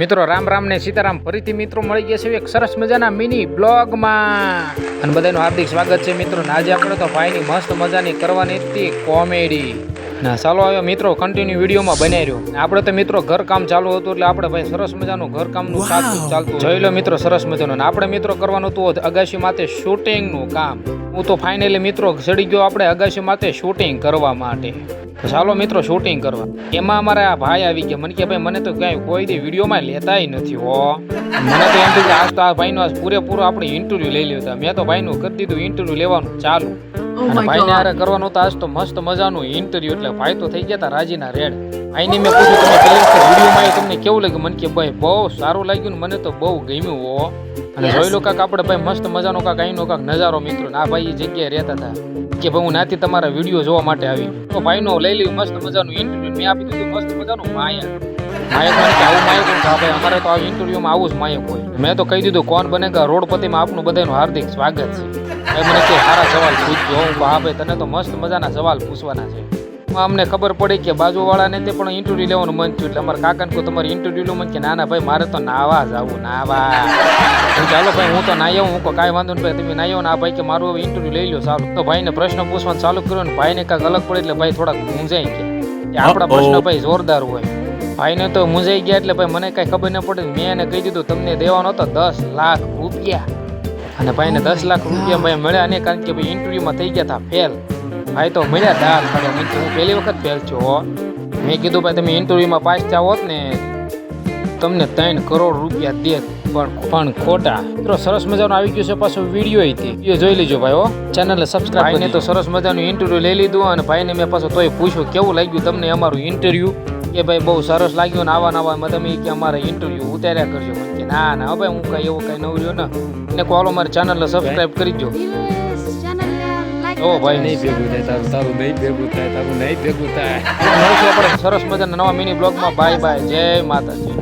મિત્રો રામ રામ ને સીતારામ ફરીથી મિત્રો મળી ગયા છે એક સરસ મજાના મિની બ્લોગમાં. અને બધાનું હાર્દિક સ્વાગત છે મિત્રો. આજે આપણે તો ભાઈની મસ્ત મજાની કરવાની હતી કોમેડી. ના ચાલો આવ્યો મિત્રો કન્ટિન્યુ વિડીયોમાં બનાવી રહ્યો આપણે તો મિત્રો ઘર કામ ચાલુ હતું એટલે આપણે ભાઈ સરસ મજાનું ઘર કામનું સાચું ચાલતું. જોઈ લો મિત્રો સરસ મજાનું. આપણે મિત્રો કરવાનું હતું અગાશી માથે શૂટિંગનું કામ. હું તો ફાઇનલી મિત્રો ચડી ગયો આપણે અગાશી માથે શૂટિંગ કરવા માટે. ચાલો મિત્રો શૂટિંગ કરવા. એમાં અમારા આ ભાઈ આવી ગયા. મને કે ભાઈ, મને તો ક્યાંય કોઈ દી વિડીયોમાં લેતાય નથી હો. મને તો એમ થયું કે આજ તો આ ભાઈનો આજ પૂરેપૂરો આપણે ઇન્ટરવ્યુ લઈ લીધો મેં તો ભાઈનું કરી દીધું ઇન્ટરવ્યુ લેવાનું ચાલુ. અને ભાઈને આરે કરવાનું તો આજ તો મસ્ત મજાનું ઇન્ટરવ્યુ એટલે ભાઈ તો થઈ ગયા હતા રાજીના રેડ. આઈની મેં પૂછ્યું તમે પહેલી વિડીયોમાં તમને કેવું લાગ્યું? મને કે ભાઈ બહુ સારું લાગ્યું ને મને તો બહુ ગમ્યું હો. અને જોઈ લો કાક આપણે ભાઈ મસ્ત મજાનો કાક અહીંનો કાક નજારો મિત્રો. આ ભાઈ એ જગ્યાએ રહેતા હતા કે ભાઈ હું નાથી તમારા વીડિયો જોવા માટે આવી તો ભાઈનો લઈ લીધું મસ્ત મજાનું ઇન્ટરવ્યુ મેં આપી દીધું મસ્ત મજાનું માયક માયક મને આવું માયક હોય? ભાઈ અમારે તો આ ઇન્ટરવ્યુમાં આવું જ માયક હોય મેં તો કહી દીધું કોણ બનેગા રોડપતિમાં આપનું બધાનું હાર્દિક સ્વાગત છે. ભાઈ મને કે સારા સવાલ પૂછજો. હું હા ભાઈ તને તો મસ્ત મજાના સવાલ પૂછવાના છે. અમને ખબર પડી કે બાજુવાળાને તે પણ ઇન્ટરવ્યુ લેવાનું મન થયું એટલે અમારા કાકાને કહું તમારે ઇન્ટરવ્યુ લેવું મન કે ના ના ભાઈ મારે તો નાવા જવું નાવા. હું ચાલો ભાઈ હું તો ના આવું. હું કાંઈ વાંધો નહીં ભાઈ તમે ના આવો ને આ ભાઈ કે મારું હવે ઇન્ટરવ્યુ લઈ લો સારું. તો ભાઈને પ્રશ્ન પૂછવાનું ચાલુ કર્યો ને ભાઈને કાંઈક અલગ પડે એટલે ભાઈ થોડાક મૂંઝાઈ ગયા. કે આપણા પ્રશ્ન ભાઈ જોરદાર હોય. ભાઈને તો મુંજાઈ ગયા એટલે ભાઈ મને કાંઈ ખબર ન પડે. મેં એને કહી દીધું તમને દેવાનો હતો દસ લાખ રૂપિયા. અને ભાઈને દસ લાખ રૂપિયા ભાઈ મળ્યા નહીં કારણ કે ભાઈ ઇન્ટરવ્યુમાં થઈ ગયા હતા ફેલ ભાઈ તો મળ્યા દાળ ખાડો મેં હું પહેલી વખત ફેલ છું મેં કીધું ભાઈ તમે ઇન્ટરવ્યુમાં પાસ થયા હોત ને તમને ત્રણ કરોડ રૂપિયા દે પણ પણ ખોટા. મિત્રો સરસ મજાનો આવી ગયો છે પાછો વીડિયો વીડિયો જોઈ લેજો ભાઈ હો. ચેનલને સબસ્ક્રાઈબ ભાઈને તો સરસ મજાનું ઇન્ટરવ્યુ લઈ લીધું અને ભાઈને મેં પાછું તોય પૂછ્યું કેવું લાગ્યું તમને અમારું ઇન્ટરવ્યુ કે ભાઈ બહુ સરસ લાગ્યું ને આવા નવા તમે કે અમારે ઇન્ટરવ્યૂ ઉતાર્યા કરજો. મને કે ના ના હવે હું કઈ એવું કઈ નવું રહ્યો ને. ને કોલો મારી ચેનલને સબસ્ક્રાઇબ કરી દો ઓ ભાઈ નહીં ભેગું થાય તારું તારું નહીં ભેગું થાય તારું નહીં ભેગું થાય. આપણે સરસ મજાના નવા મિની બ્લોગમાં બાય બાય જય માતાજી.